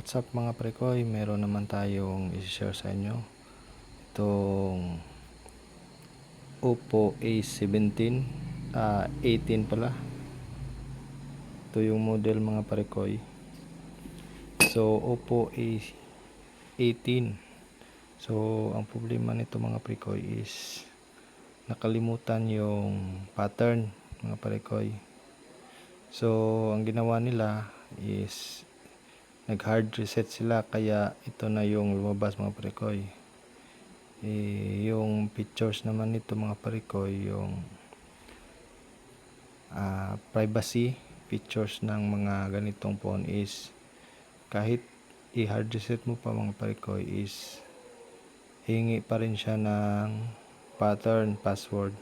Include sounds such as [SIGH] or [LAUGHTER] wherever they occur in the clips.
what's up mga prekoy? Meron naman tayong i-share sa inyo. Itong Oppo A17, ah 18 pala. Ito yung model mga prekoy. So Oppo A18. So ang problema nito mga prekoy is nakalimutan yung pattern mga prekoy. So ang ginawa nila is nag hard reset sila kaya ito na yung lumabas mga parikoy eh, yung pictures naman nito mga parikoy yung ah, privacy pictures ng mga ganitong phone is kahit i-hard reset mo pa mga parikoy is hingi pa rin siya ng pattern password.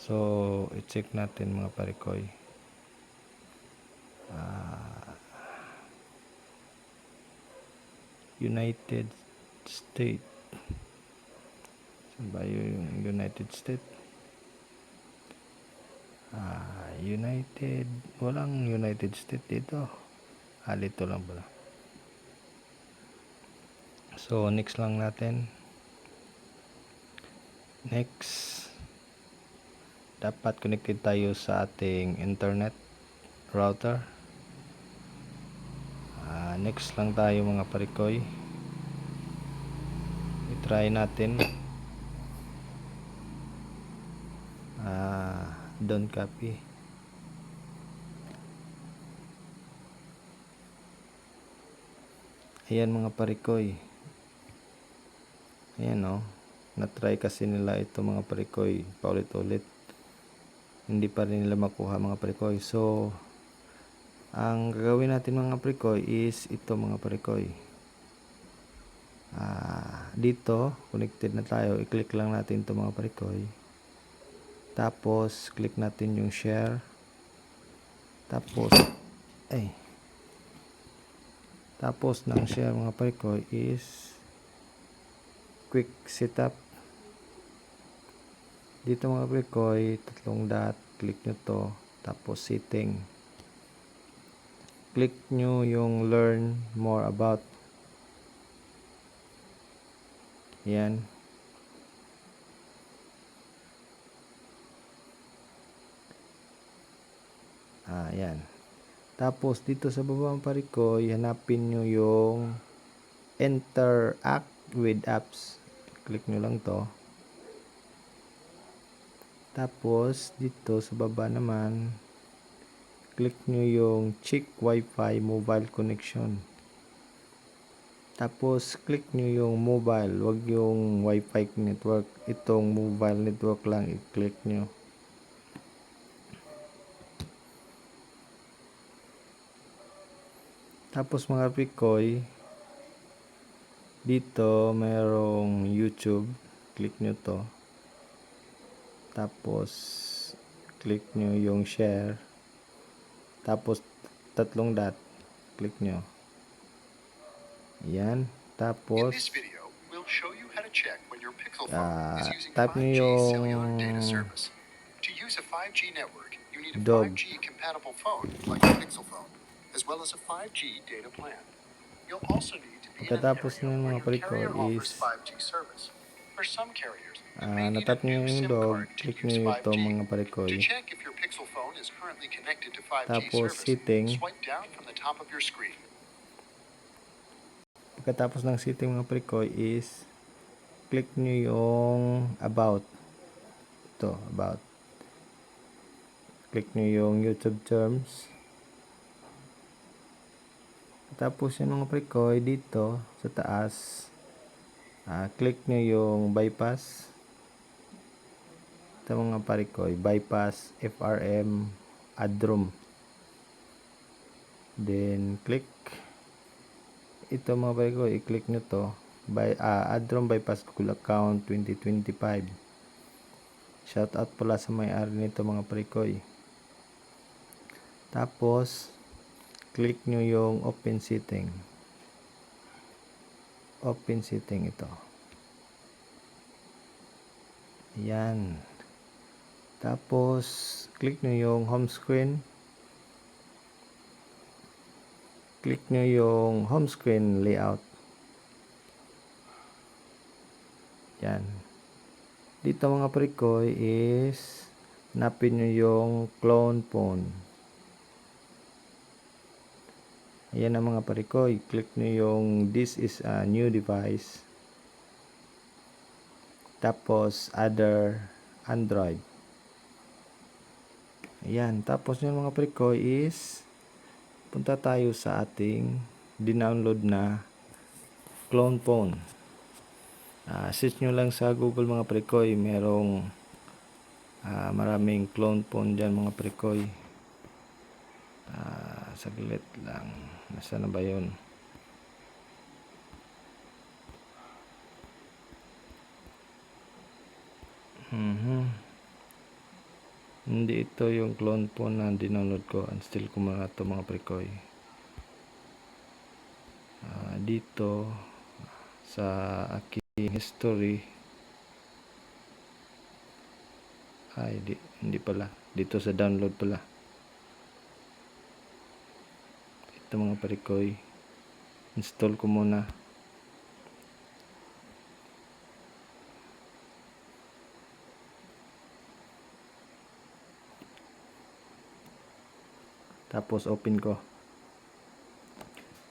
So i-check natin mga parikoy ah United States. Saan ba yung United States? Ah, United. Walang United States dito. Ah, lang pala. So, next lang natin. Next. Dapat connected tayo sa ating internet router. Next lang tayo mga parikoy. I-try natin. Ah, don't copy. Ayan mga parikoy. Ayan oh. Na-try kasi nila ito mga parikoy paulit-ulit. Hindi pa rin nila makuha mga parikoy. So, ang gagawin natin mga parikoy is ito mga parikoy ah, dito connected na tayo. I-click lang natin ito mga parikoy tapos click natin yung share. Tapos ay. Tapos ng share mga parikoy is quick setup. Dito mga parikoy tatlong dot click nyo to. Tapos setting click nyo yung learn more about. Yan. Ah yan. Tapos dito sa baba ng parikoy hanapin nyo yung interact with apps. Click nyo lang to. Tapos dito sa baba naman click nyo yung check wifi mobile connection. Tapos click nyo yung mobile. Wag yung wifi network. Itong mobile network lang i-click nyo. Tapos mga pikoy dito mayroong youtube. Click nyo to. Tapos click nyo yung share tapos tatlong dot click nyo yan tapos video, we'll 5G niyo cellular yung-. To use a 5G network, you need a Dog. 5G compatible phone like a Pixel phone, as well as a 5G data plan. You'll also need to be Pagkatapos ng mga carrier offers is- 5G service. For some carriers, ah, a natap nyo yung dog click nyo ito 5G. mga parikoy. To check if your Pixel phone is currently connected to 5G Tapos, setting. pagkatapos ng setting mga parikoy is click nyo yung about. Ito about. Click nyo yung youtube terms. Tapos yung mga parikoy dito sa taas ah, click nyo yung bypass ito mga parikoy bypass FRM addrom then click. Ito mga pare i-click nyo to. By uh, Adron Bypass Google Account 2025 shout out pala sa may-ari nito mga pare ko tapos click nyo yung open setting. Open setting ito. Yan tapos click nyo yung home screen click nyo yung home screen layout. Yan. Dito mga prekoy is napin nyo yung clone phone. Ayan ang mga parikoy. Click nyo yung this is a new device. Tapos other Android. Ayan. Tapos yung mga parikoy is punta tayo sa ating dinownload na clone phone. Ah, search nyo lang sa Google mga prekoy. Merong ah, maraming clone phone dyan mga prekoy. Ah, saglit lang. Nasaan na ba yun? Hindi ito yung clone phone na dinownload ko. Uninstall ko muna ito mga prekoy. Ah, dito sa aking history ay di, hindi pala dito sa download pala ito mga parikoy install ko muna tapos open ko.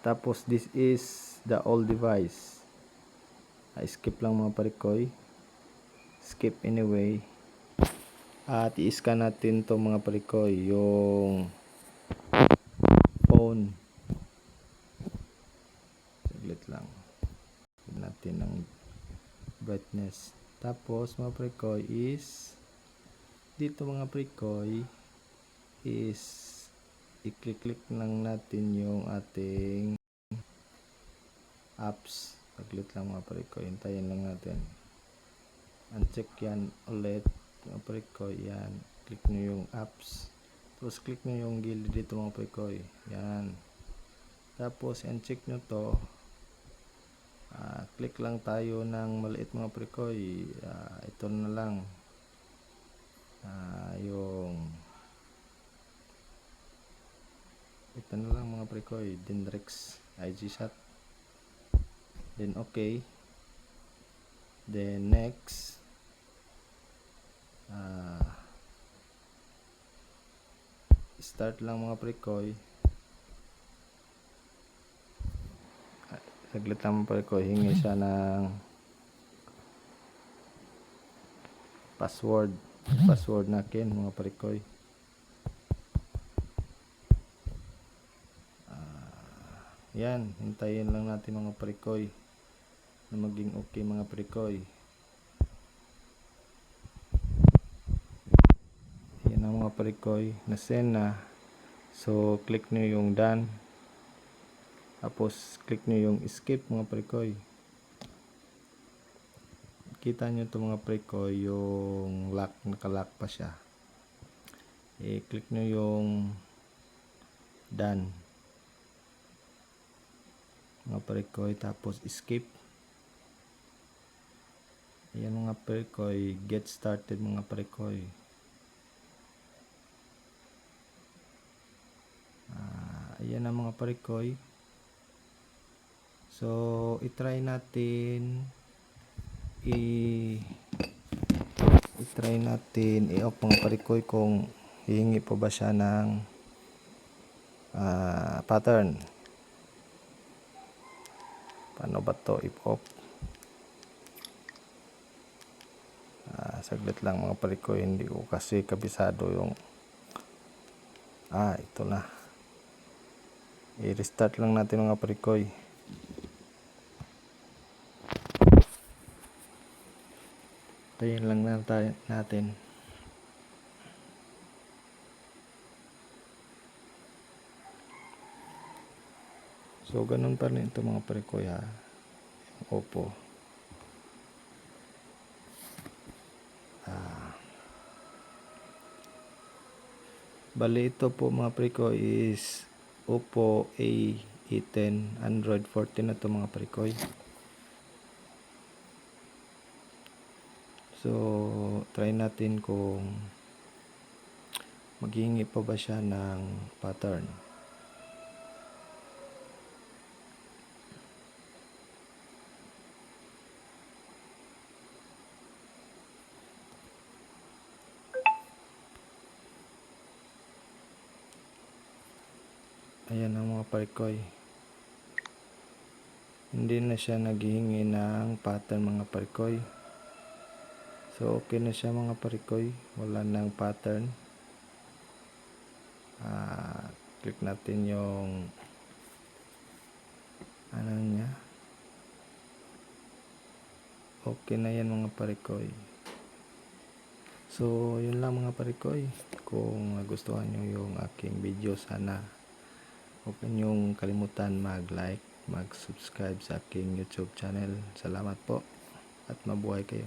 Tapos this is the old device. Ay skip lang mga parikoy skip anyway. At i-scan natin to mga parikoy yung phone. Saglit lang. Natin ang brightness. Tapos mga parikoy is dito mga parikoy is i-click-click lang natin yung ating apps. Saglit lang mga parikoy hintayin lang natin. Uncheck yan ulit mga parikoy yan. Click nyo yung apps. Tapos click nyo yung gilid dito mga parikoy yan. Tapos uncheck nyo to. Ah, click lang tayo ng maliit mga parikoy Ah, ito na lang. Ah, yung ito na lang mga parikoy Dinrex IG shot. Then okay. Then next. Ah. Start lang mga prekoy. Ah, saglit lang mga prekoy. Hingi siya [LAUGHS] ng password. Password nakin mga prekoy yan hintayin lang natin mga prekoy na maging okay mga prekoy yan ang mga prekoy na send na so click nyo yung done. Tapos click nyo yung skip mga prekoy kita nyo to mga prekoy yung lock nakalock pa siya. I-click nyo yung done mga prekoy tapos skip Ayan mga prekoy, get started mga prekoy. Ah, ayan ang mga prekoy. So, i-try natin i i-try natin i-off mga prekoy kung hihingi pa ba siya ng ah, pattern. Paano ba to i-off? Ah, saglit lang mga parikoy hindi ko kasi kabisado yung ah ito na. I-restart lang natin mga parikoy tayin lang na tayo- natin so ganun pa rin ito mga parikoy ha opo Bali ito po mga pre ko is Oppo A10 Android 14 na to mga pre ko. So, try natin kung maghihingi pa ba siya ng pattern. Ayan ang mga parikoy hindi na siya naghihingi ng pattern mga parikoy so okay na siya mga parikoy wala nang pattern. Ah, click natin yung ano niya? Okay na yan mga parikoy so yun lang mga parikoy kung nagustuhan nyo yung aking video sana huwag niyong kalimutan mag like mag subscribe sa aking youtube channel. Salamat po at mabuhay kayo